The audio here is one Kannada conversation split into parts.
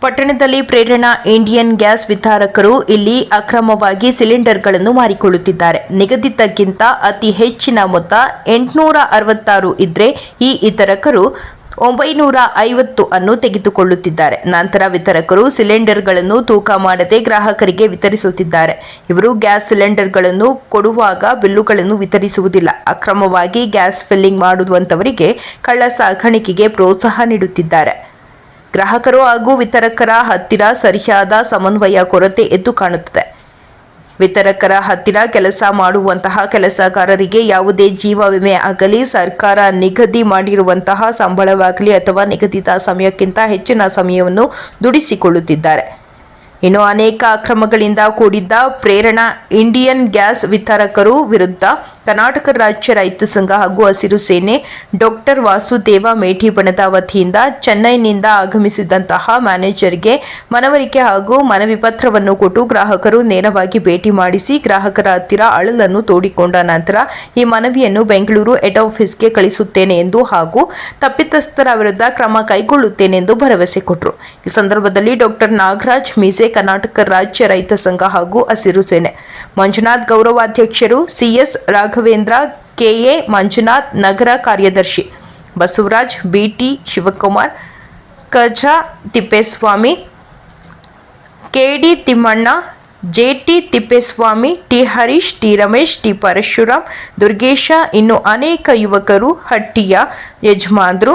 ಪಟ್ಟಣದಲ್ಲಿ ಪ್ರೇರಣಾ ಇಂಡಿಯನ್ ಗ್ಯಾಸ್ ವಿತರಕರು ಇಲ್ಲಿ ಅಕ್ರಮವಾಗಿ ಸಿಲಿಂಡರ್ಗಳನ್ನು ಮಾರಿಕೊಳ್ಳುತ್ತಿದ್ದಾರೆ. ನಿಗದಿತಕ್ಕಿಂತ ಅತಿ ಹೆಚ್ಚಿನ ಮೊತ್ತ ಎಂಟುನೂರ ಅರವತ್ತಾರು ಇದ್ರೆ ಈ ವಿತರಕರು ಒಂಬೈನೂರ ಐವತ್ತು ಅನ್ನು ತೆಗೆದುಕೊಳ್ಳುತ್ತಿದ್ದಾರೆ. ನಂತರ ವಿತರಕರು ಸಿಲಿಂಡರ್ಗಳನ್ನು ತೂಕ ಮಾಡದೆ ಗ್ರಾಹಕರಿಗೆ ವಿತರಿಸುತ್ತಿದ್ದಾರೆ. ಇವರು ಗ್ಯಾಸ್ ಸಿಲಿಂಡರ್ಗಳನ್ನು ಕೊಡುವಾಗ ಬಿಲ್ಲುಗಳನ್ನು ವಿತರಿಸುವುದಿಲ್ಲ. ಅಕ್ರಮವಾಗಿ ಗ್ಯಾಸ್ ಫಿಲ್ಲಿಂಗ್ ಮಾಡುವಂತವರಿಗೆ ಕಳ್ಳ ಸಾಗಾಣಿಕೆಗೆ ಪ್ರೋತ್ಸಾಹ ನೀಡುತ್ತಿದ್ದಾರೆ. ಗ್ರಾಹಕರು ಹಾಗೂ ವಿತರಕರ ಹತ್ತಿರ ಸರಿಯಾದ ಸಮನ್ವಯ ಕೊರತೆ ಎದ್ದು ಕಾಣುತ್ತದೆ. ವಿತರಕರ ಹತ್ತಿರ ಕೆಲಸ ಮಾಡುವಂತಹ ಕೆಲಸಗಾರರಿಗೆ ಯಾವುದೇ ಜೀವ ವಿಮೆ ಆಗಲಿ, ಸರ್ಕಾರ ನಿಗದಿ ಮಾಡಿರುವಂತಹ ಸಂಬಳವಾಗಲಿ ಅಥವಾ ನಿಗದಿತ ಸಮಯಕ್ಕಿಂತ ಹೆಚ್ಚಿನ ಸಮಯವನ್ನು ದುಡಿಸಿಕೊಳ್ಳುತ್ತಿದ್ದಾರೆ. ಇನ್ನು ಅನೇಕ ಅಕ್ರಮಗಳಿಂದ ಕೂಡಿದ್ದ ಪ್ರೇರಣಾ ಇಂಡಿಯನ್ ಗ್ಯಾಸ್ ವಿತರಕರು ವಿರುದ್ಧ ಕರ್ನಾಟಕ ರಾಜ್ಯ ರೈತ ಸಂಘ ಹಾಗೂ ಹಸಿರು ಸೇನೆ ಡಾಕ್ಟರ್ ವಾಸುದೇವ ಮೇಟಿಬಣದ ವತಿಯಿಂದ ಚೆನ್ನೈನಿಂದ ಆಗಮಿಸಿದಂತಹ ಮ್ಯಾನೇಜರ್ಗೆ ಮನವರಿಕೆ ಹಾಗೂ ಮನವಿ ಪತ್ರವನ್ನು ಕೊಟ್ಟು ಗ್ರಾಹಕರು ನೇರವಾಗಿ ಭೇಟಿ ಮಾಡಿಸಿ ಗ್ರಾಹಕರ ಹತ್ತಿರ ಅಳಲನ್ನು ತೋಡಿಕೊಂಡ ನಂತರ ಈ ಮನವಿಯನ್ನು ಬೆಂಗಳೂರು ಹೆಡ್ ಆಫೀಸ್ಗೆ ಕಳಿಸುತ್ತೇನೆ ಎಂದು ಹಾಗೂ ತಪ್ಪಿತಸ್ಥರ ವಿರುದ್ಧ ಕ್ರಮ ಕೈಗೊಳ್ಳುತ್ತೇನೆಂದು ಭರವಸೆ ಕೊಟ್ಟರು. ಈ ಸಂದರ್ಭದಲ್ಲಿ ಡಾಕ್ಟರ್ ನಾಗರಾಜ್ ಮೀಸೆ ಕರ್ನಾಟಕ ರಾಜ್ಯ ರೈತ ಸಂಘ ಹಾಗೂ ಹಸಿರು ಸೇನೆ. ಮಂಜುನಾಥ್ ಗೌರವಾಧ್ಯಕ್ಷರು ಸಿಎಸ್ ರಾಘವೇಂದ್ರ, ಕೆಎ ಮಂಜುನಾಥ್ ನಗರ ಕಾರ್ಯದರ್ಶಿ Basavaraj, BT Shivakumar, ಕಜಾ Tippeswamy, KD Timmanna, JT Tippeswamy, T. Harish, T. Ramesh, T. Parashuram, Durgesha, ಇನ್ನು ಅನೇಕ ಯುವಕರು ಹಟ್ಟಿಯ ಯಜಮಾನ್ರು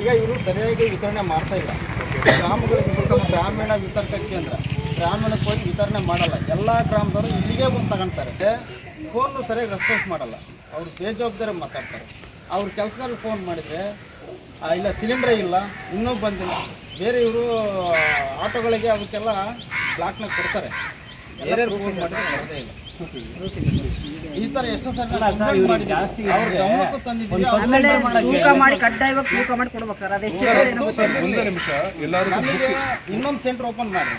ಈಗ ಇವರು ಸರಿಯಾಗಿ ವಿತರಣೆ ಮಾಡ್ತಾ ಇಲ್ಲ. ಗ್ರಾಮಗಳಿಗೆ ಬಿಟ್ಟು ಗ್ರಾಮೀಣ ವಿತರಕ ಕೇಂದ್ರ. ಗ್ರಾಮೀಣಕ್ಕೆ ಹೋಗಿ ವಿತರಣೆ ಮಾಡಲ್ಲ. ಎಲ್ಲ ಗ್ರಾಮದವರು ಇಲ್ಲಿಗೆ ಬಂದು ತಗೊಂತಾರೆ ಫೋನ್ ಸರಿಯಾಗಿ ರೆಸ್ಪಾನ್ಸ್ ಮಾಡಲ್ಲ. ಅವರು ಬೇಜವಾಬ್ದಾರಿ ಮಾತಾಡ್ತಾರೆ. ಅವ್ರ ಕೆಲಸದಲ್ಲಿ ಫೋನ್ ಮಾಡಿದರೆ ಇಲ್ಲ ಸಿಲಿಂಡ್ರೇ ಇಲ್ಲ ಇನ್ನೂ ಬಂದಿಲ್ಲ. ಬೇರೆ ಇವರು ಆಟೋಗಳಿಗೆ ಅವಕ್ಕೆಲ್ಲ ಬ್ಲಾಕ್ನಾಗ ಕೊಡ್ತಾರೆ. ಬೇರೆ ಫೋನ್ ಮಾಡಿದ್ರೆ ಬರೋದೇ ಇಲ್ಲ. ಈ ಥರ ಎಷ್ಟೋ ಸರಿ. ತೂಕ ಮಾಡಿ ಕಡ್ಡಾಯವಾಗಿ ತೂಕ ಮಾಡಿ ಕೊಡ್ಬೇಕು ಸರ್ ಅದೆಷ್ಟು ಒಂದೇ ನಿಮಿಷ ಎಲ್ಲರೂ ನಮಗೆ ಇನ್ನೊಂದು ಸೆಂಟರ್ ಓಪನ್ ಮಾಡಿ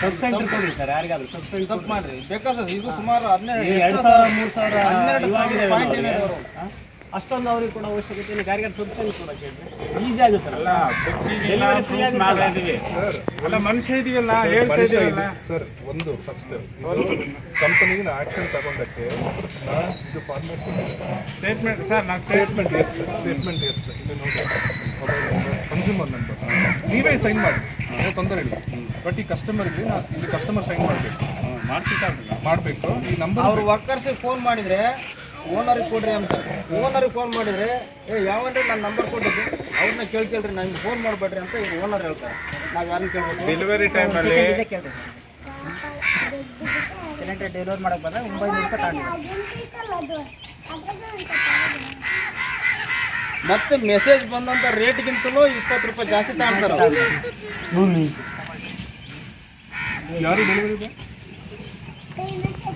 ಸಬ್ ಸೆಂಟರ್ ಕೊಡ್ರಿ ಸರ್ ಯಾರಿಗಾದ್ರು ಸಬ್ ಸೆಂಟರ್ ಸಬ್ ಮಾಡ್ರಿ ಬೇಕಾದ್ರೆ ಇದು ಸುಮಾರು ಹದಿನೈದು ಎರಡು ಸಾವಿರ ಮೂರು ಸಾವಿರ ಹನ್ನೆರಡು ಪಾಯಿಂಟ್. ಏನಾದ್ರು? ಅಷ್ಟೊಂದು ಅವ್ರಿಗೆ ಕೂಡ ಅವಶ್ಯಕತೆ ಇಲ್ಲ ಯಾರಿಗಾರು ಸಬ್ ಸೆಂಟರ್ ಕೊಡಕ್ಕೆ ಈಸಿ ಆಗುತ್ತಲ್ಲ ಡೆಲಿವರಿ ಫ್ರೀ ಆಗುತ್ತೆ. ಸರ್ ಅಲ್ಲ ಮನುಷ್ಯ ಇದೀವಲ್ಲ ಹೇಳ್ತಾ ಇದೀವಲ್ಲ. ಸರ್ ಒಂದು ಫಸ್ಟ್ ಕಂಪನಿಗೆ ಆಕ್ಷನ್ ತಗೊಂಡಕ್ಕೆ ಇದು ಫಾರ್ಮಸಿ ಸ್ಟೇಟ್ಮೆಂಟ್ ಸರ್ ನಾವು ಸ್ಟೇಟ್ಮೆಂಟ್ ಎಸ್ ಸ್ಟೇಟ್ಮೆಂಟ್ ಎಸ್ ಇಲ್ಲಿ ನೋಡಿ. ಕನ್ಸ್ಯೂಮರ್ ನಂಬರ್ ನೀವೇ ಸೈನ್ ಮಾಡಿ. ಏನೋ ತೊಂದರೆ ಇಲ್ಲ. ಬಟ್ ಈ ಕಸ್ಟಮರ್ಗೆ ನಾವು ಇಲ್ಲಿ ಕಸ್ಟಮರ್ ಸೈನ್ ಮಾಡಬೇಕು. ಮಾಡ್ತಿದ್ದಾಗಲ್ಲ ಮಾಡಬೇಕು. ಈ ನಂಬರ್ ಅವ್ರ ವರ್ಕರ್ಸಿಗೆ ಫೋನ್ ಮಾಡಿದ್ರೆ ಓನರಿಗೆ ಕೊಡ್ರಿ ಅಂತ. ಓನರಿಗೆ ಫೋನ್ ಮಾಡಿದ್ರೆ ಏ ಯಾವನ್ರಿ? ನನ್ನ ನಂಬರ್ ಕೊಟ್ಟಿದ್ದು. ಅವ್ರನ್ನ ಕೇಳ್ಕೇಳ್ರಿ ನಂಗೆ ಫೋನ್ ಮಾಡಬೇಡ್ರಿ ಅಂತ ಈಗ ಓನರ್ ಹೇಳ್ತಾರೆ. ನಾವು ಯಾರನ್ನ ಕೇಳ್ಬೇಕು? ಡೆಲಿವರಿ ಟೈಮಲ್ಲಿ ಸಿಲಿಂಡರ್ ಡೆಲಿವರಿ ಮಾಡಕ್ಕೆ ಬಂದಾಗ ಒಂಬೈನೂರು ರೂಪಾಯಿ ತಾಂಡಿದೆ ಮತ್ತೆ ಮೆಸೇಜ್ ಬಂದಂತ ರೇಟ್ಗಿಂತಲೂ ಇಪ್ಪತ್ತು ರೂಪಾಯಿ ಜಾಸ್ತಿ ತಗೊಂತಾರೆ ಯಾರು ಡೆಲಿವರಿ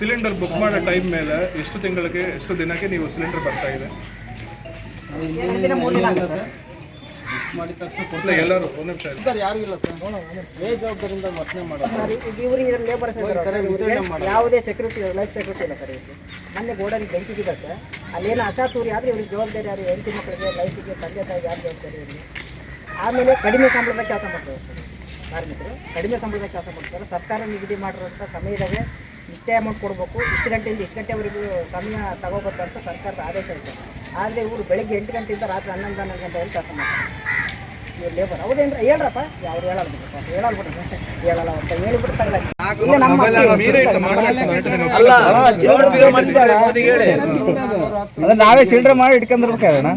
ಸಿಲಿಂಡರ್ ಬುಕ್ ಮಾಡೋ ಟೈಮ್ ಮೇಲೆ ಎಷ್ಟು ತಿಂಗಳಿಗೆ ಎಷ್ಟು ದಿನಕ್ಕೆ ನೀವು ಸಿಲಿಂಡರ್ ಬರ್ತಾ ಇದೆ? ದಿನ ಮೂರು ದಿನ ಆಗುತ್ತೆ ಮಾಡಿದ ತಕ್ಷಣ ಇಲ್ಲ ಎಲ್ಲರೂ ಒಂದು ನಿಮಿಷ ಇರಿ. ಕೊಡ್ತಾರೆ ಯಾರು ಇಲ್ಲ ಸರ್? ಬೇಜವಾಬ್ದಾರಿಯಿಂದ ವರ್ತನೆ ಮಾಡೋದು ಸರ್ ಇವರು ಇದರ ಲೇಬರ್ಸ್ ಯಾವುದೇ ಸೆಕ್ಯೂರಿಟಿ ಲೈಫ್ ಸೆಕ್ಯೂರಿಟಿ ಇಲ್ಲ ಸರ್ ಇವರಿಗೆ ಮೊನ್ನೆ ಗೋಡಲ್ಲಿ ಬೆಂಕಿ ಬಿದ್ದ ಸರ್ ಅಲ್ಲೇನು ಅಚಾತುರಿ ಆದರೆ ಇವ್ರಿಗೆ ಜವಾಬ್ದಾರಿ ಯಾರು? ಹೆಂಡತಿ ಮಕ್ಕಳಿಗೆ ಲೈಫಿಗೆ ತಂದೆ ತಾಯಿ ಯಾರು ಜವಾಬ್ದಾರಿ ಇರಲಿ ಆಮೇಲೆ ಕಡಿಮೆ ಸಂಬಳದ ಕೆಲಸ ಮಾಡ್ತಾರೆ ಸರ್. ಕಾರ್ಮಿಕರು ಕಡಿಮೆ ಸಂಬಳದ ಕೆಲಸ ಮಾಡ್ತಾರೆ. ಸರ್ಕಾರ ನಿಗದಿ ಮಾಡಿರೋಂಥ ಸಮಯದಾಗೆ ಇಷ್ಟೇ ಅಮೌಂಟ್ ಕೊಡಬೇಕು ಇಷ್ಟು ಗಂಟೆಯಿಂದ ಇಷ್ಟು ಗಂಟೆವರೆಗೂ ಸಮಯ ತಗೋಬೇಕಂತ ಸರ್ಕಾರದ ಆದೇಶ ಇದೆ ಆದರೆ ಇವರು ಬೆಳಗ್ಗೆ ಎಂಟು ಗಂಟೆಯಿಂದ ರಾತ್ರಿ ಹನ್ನೊಂದು ಹನ್ನೊಂದು ಗಂಟೆವರೆಗೆ ಕೆಲಸ ಮಾಡ್ತಾರೆ ಇವ್ರು ಲೇಬರ್ ಹೌದೇನ್ರಿ ಹೇಳ್ರಪ್ಪ ಯಾರು ಹೇಳಲ್ಲ ಬಿಡ್ರಿ ಪಾಪ, ಹೇಳಲ್ಲ ಬಿಡ್ರಿ ಹೇಳಲ್ಲ ಅಂತ ಹೇಳಿಬಿಟ್ಟು ತಗೊಳ್ಳಿ ಇಲ್ಲ ನಮ್ಮ ಮೀರೇ ಇಟ್ಟು ಮಾಡ್ಬೇಕು ಅದ್ರ ನಾವೇ ಚಿಲ್ಡ್ರೆ ಮಾಡಿ ಇಟ್ಕೊಂಡಿರ್ಬೇಕಣ್ಣ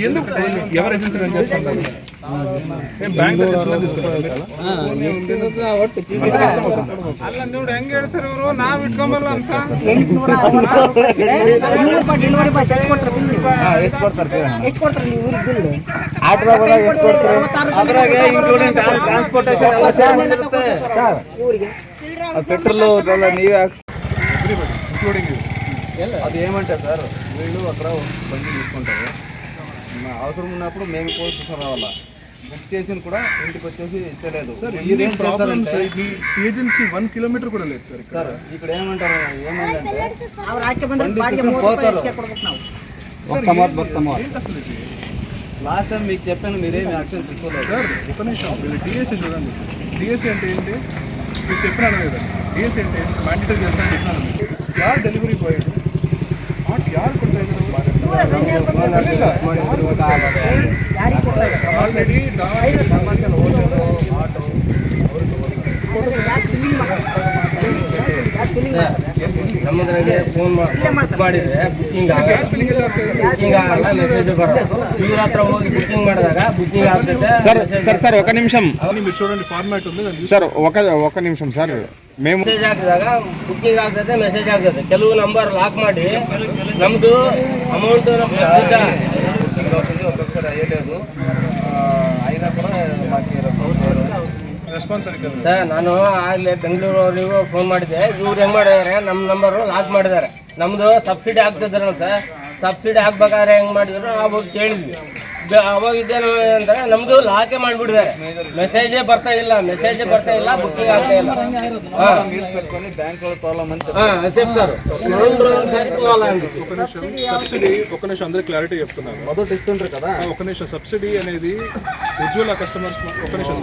ఎందుకు ఎవరు ఏజెన్సీ రన్ చేస్తున్నారు ఏం బ్యాంక్ దగ్గర చిన్న తీసుకుంటారు ಅಲ್ಲ ನೋಡಿ ಹೆಂಗ್ ಹೇಳ್ತಾರೆ ಇವರು ನಾವ್ ಇಟ್ಕೊಂಬಲ್ಲ ಅಂತ ಎಂಟುನೂರ ಅರವತ್ತಾರು ಐನೂರು ರೂಪಾಯಿ ಡೆಲಿವರಿ ಬಾಯ್ ಎಷ್ಟು ಕೊಡ್ತಾರೆ ಬಿಲ್ ಎಷ್ಟು ಕೊಡ್ತಾರೆ ಎಷ್ಟು ಕೊಡ್ತಾರೆ ನೀವು ಊರಿಗೆ ಬಿಲ್ ಆಟೋದಾಗ ಎಷ್ಟು ಕೊಡ್ತಾರೆ ಅದ್ರಾಗೆ ಇನ್ಕ್ಲೂಡಿಂಗ್ ಟ್ರಾನ್ಸ್ಪೋರ್ಟೇಷನ್ ಎಲ್ಲ ಸೇರಿ ಬಂದಿರುತ್ತೆ ಸರ್ ಊರಿಗೆ పెట్రోల్ ಅದೆಲ್ಲ ನೀವೇ ಹಾಕ್ಸ್ ఇంక్లూడింగ్ అది ఏమంటే సార్ వీళ్ళు అక్కడ బండి తీసుకుంటారు మా అవసరం ఉన్నప్పుడు మేము పోయి తీసుకురావాలా బుక్ చేసిన కూడా ఇంటికి వచ్చేసి ఇచ్చలేదు. ఏజెన్సీ వన్ కిలోమీటర్ కూడా లేదు సార్ ఇక్కడ. ఇక్కడ ఏమంటారు ఏమైందంటే లాస్ట్ టైం మీకు చెప్పాను మీరేమి యాక్షన్ తీసుకోలేదు. సార్ ఒక నిమిషం డిఎస్సీ చూడండి. డిఎస్సీ అంటే ఏంటి? మీరు చెప్పినాను కదా డిఎస్సీ అంటే ఏంటి? మ్యాండేటరీ చేస్తాను చెప్పినాను యార్ డెలివరీ బాయ్ నాట్ యార్ కొట్టాయి ಯಾರು ಕೊಡ್ತಾ ಯಾರಿಗೆ ಕೊಡ್ತಾರೆ already commercial hotel auto gas filling ಮಾಡ್ತಾರೆ ಗ್ಯಾಸ್ ಫಿಲ್ಲಿಂಗ್ ಮಾಡ್ತಾರೆ ನಮ್ಮದ್ರಾಗೆ ಫೋನ್ ಮಾಡಿದ್ರೆ ಬುಕ್ಕಿಂಗ್ ಗ್ಯಾಸ್ ಫಿಲ್ಲಿಂಗ್ ಎಲ್ಲ ಆಗ್ತಾ ಇದೆ. ಬುಕ್ಕಿಂಗ್ ಆಗಲ್ಲ ಮೆಸೇಜ್ ಬರಲ್ಲ ಇವ್ರ ಹತ್ರ ಹೋಗಿ ಬುಕ್ಕಿಂಗ್ ಮಾಡಿದಾಗ ಬುಕ್ಕಿಂಗ್ ಆಗ್ತದೆ సార్ సార్ సార్ ఒక నిమిషం అవన్నీ మీరు చూడండి ఫార్మాట్ ఉంది దాన్ని సార్ ఒక ఒక నిమిషం సార్ మేము ಮೆಸೇಜ್ ಹಾಕಿದಾಗ ಬುಕ್ಕಿಂಗ್ ಆಗ್ತದೆ ಮೆಸೇಜ್ ಆಗ್ತದೆ ಕೆಲವು ನಂಬರ್ ಲಾಕ್ ಮಾಡಿ ನಮ್ದು ಅಮೌಂಟ್ ఒక్కొక్కసారి అయ్యలేదు ఆ, అయినా కూడా మాకు రెస్పాన్స్ లేదు ರೆಸ್ಪಾನ್ಸ್ ಸರಿಕಲ್ಲ ಸರ್ ನಾನು ಆಗಲೇ ಬೆಂಗಳೂರವರಿಗೂ ಫೋನ್ ಮಾಡಿದ್ದೆ ಇವ್ರು ಹೆಂಗ್ ಮಾಡಿದ್ದಾರೆ ನಮ್ಮ ನಂಬರು ಲಾಕ್ ಮಾಡಿದ್ದಾರೆ ನಮ್ದು ಸಬ್ಸಿಡಿ ಆಗ್ತಿದ್ರಂತ ಸಬ್ಸಿಡಿ ಹಾಕ್ಬೇಕಾದ್ರೆ ಹೆಂಗ್ ಮಾಡಿದ್ರು ನಾವು ಹೋಗಿ ಕೇಳಿದ್ವಿ ಬೆ- ಅವಾಗ ಇದ್ದೇನು ಅಂದ್ರೆ ನಮ್ದು ಲಾಕೆ ಮಾಡ್ಬಿಟ್ಟಿದ್ದಾರೆ ಮೆಸೇಜೇ ಬರ್ತಾ ಇಲ್ಲ ಮೆಸೇಜೇ ಬರ್ತಾ ಇಲ್ಲ ಬುಕ್ಕಿಂಗ್ ಆಗ್ತಾ ಇಲ್ಲ ಹಾ మీరు పెట్టుకొని బ్యాంక్ వాళ్ళు తోలమని ಹಾ చెప్తారు రెండు రోజులు పోవాలండి ఒక నిమిషం సబ్సిడీ ఒక నిమిషం అందరికి క్లారిటీ చెప్తున్నాను మొదటి ఇస్తుంటారు కదా ఒక నిమిషం సబ్సిడీ అనేది ఉజ్వల కస్టమర్స్ ఒక నిమిషం